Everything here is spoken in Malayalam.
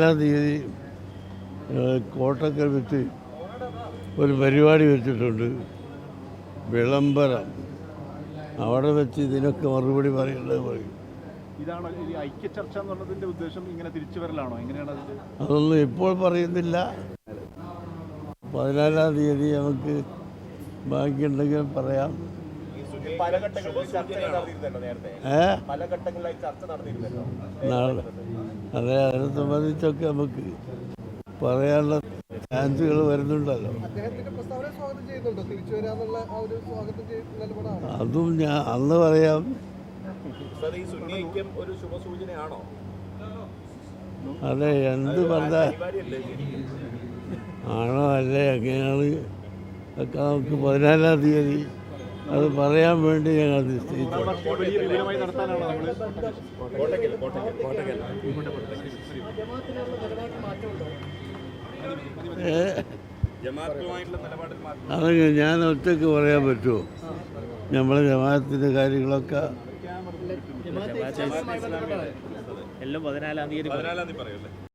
ഏഴാം തീയതി കോട്ടക്കൽ വെച്ച് ഒരു പരിപാടി വെച്ചിട്ടുണ്ട്. വിളംബരം. അവിടെ വെച്ച് ഇതിനൊക്കെ മറുപടി പറയേണ്ടത് പറയും. ഇതാണോ ഈ ഐക്യചർച്ച എന്നുള്ളതിന്റെ ഉദ്ദേശം ഇങ്ങനെ തിരിച്ചു വരലാണോ? എങ്ങനെയാണ് അതൊന്നും ഇപ്പോൾ പറയുന്നില്ല. പതിനാലാം തീയതി നമുക്ക് ബാക്കിയുണ്ടെങ്കിൽ പറയാം. ഏഹ് നാളെ ഏ? അതെ അതിനെ സംബന്ധിച്ചൊക്കെ നമുക്ക് പറയാനുള്ള ചാൻസുകൾ വരുന്നുണ്ടല്ലോ. അദ്ദേഹത്തിന്റെ പ്രസ്താവന സ്വാഗതം ചെയ്യുന്നുണ്ടോ? തിരിച്ചു വരാന്നുള്ള ആ ഒരു സ്വാഗതം ചെയ്യുന്ന നിലപാടാണ്? അതും ഞാൻ അന്ന് പറയാം. അത് ഈ ഒരു ശുഭസൂചനയാണോ? അതെ എന്ത് പറഞ്ഞാൽ ആണോ അല്ലേ എങ്ങനെയാണ് ഒക്കെ നമുക്ക് പതിനാലാം തീയതി. അത് പറയാൻ വേണ്ടി ഞങ്ങൾ നിശ്ചയിച്ചു. അതൊക്കെ ഞാൻ ഒറ്റയ്ക്ക് പറയാൻ പറ്റുമോ? നമ്മളെ ജമാഅത്തിന്റെ കാര്യങ്ങളൊക്കെ എല്ലാം പതിനാലാം തീയതി പതിനാലാം തീയതി പറയല്ലേ